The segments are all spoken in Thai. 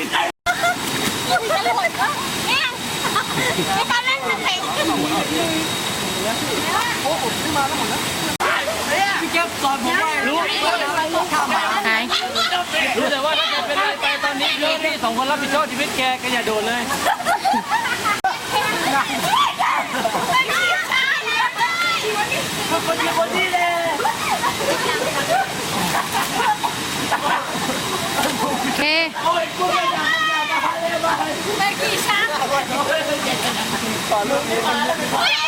พี่เก็บสอนผมไว้รู้ทำอะไรู้แต่ว่าถ้าแกเป็นอะไรไปตอนนี้คือพี่สองคนรับผิดชอบชีวิตแกแกอย่าโดนเลย คนที่คนที่เลย โอเคโอ้ยกูไม่อยากอยากจะพาเลยมาไปขี่ช้างสอนลูกนี้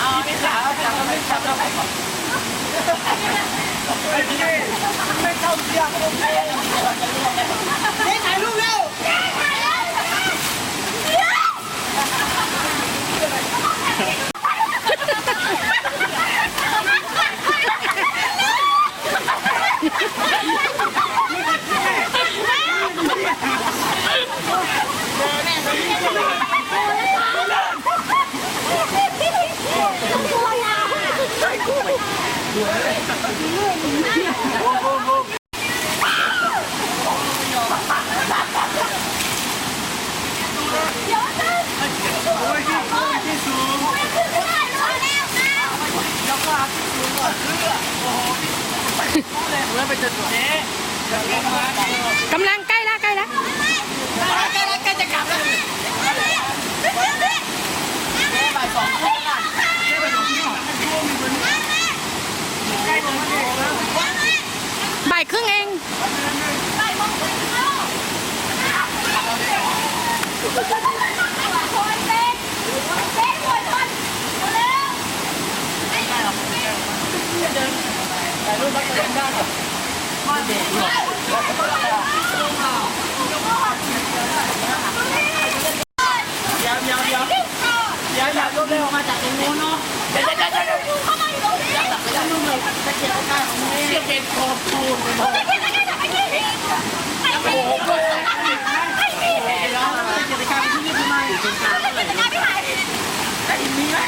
เอาไม่ขาไม่จับแล้วไอ้พี่ ไม่เข้าเสียงโอเคเฮ้ยถ่ายรูปเร็ว แล้วไปจนเจ๊กำลังใกล้ละใกล้ละใกล้ล้วใกล้จะกลับแล้วบ่ายสองโมงอะใกล้ตรงนี้แล้วบ่ายครึ่งเองถ่ายรูปแล้วก็เล่นได้กับมาเด็กหรอเดี๋ยวเดี๋ยวเดี๋ยวเดี๋ยวอย่ารวบเร็วมาจากตรงนู้นเนาะเดี๋ยวเดี๋ยวเดี๋ยวเดี๋ยวจะนุ่มเลยจะเก็บใกล้ของนี้จะเป็นโคตูนโอ้โหแล้วจะไปการที่นี่ทำไมเป็นการอะไรแต่อีนี้ไหม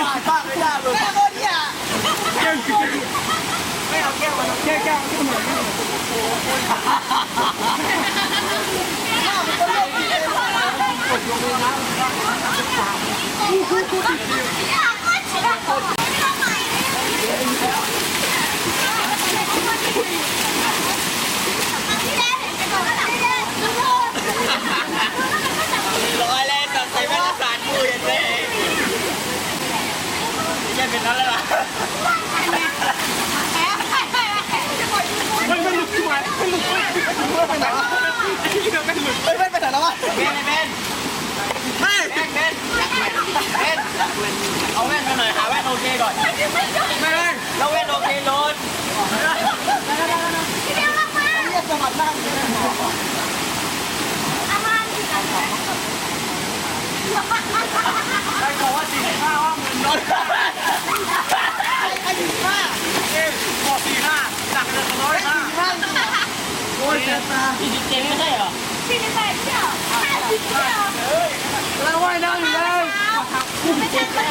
ยากมากเลยยากเลยแก้วเนี่ยแก้วไม่เอาแก้วมาแก้วแก้วแก้วหน่อยร้อยเลยตัดใส่แม่ละสารมืออย่างนี้แค่ เป็นนั้นเลยล่ะไม่ไม่หลุดขึ้นมาไม่หลุดไม่ไปไหนวะไม่หลุดไม่ไปไหนแล้ววะเบนเบนไม่เบนเบนเบนเอาแว่นมาหน่อยหาแว่นโอเคก่อนไม่ได้แล้วแว่นโอเคโดนเรียกสมัครนั่งใครบอกว่าสี่ห้าว่ามื่นโดน ไอ้สี่ห้าเอ้บอกสี่ห้าหนักเลยร้อยห้าโอ้ยเจ็บตาสี่สิบเจ็ดไม่ใช่เหรอแล้วว่ายน้ำอยู่เลย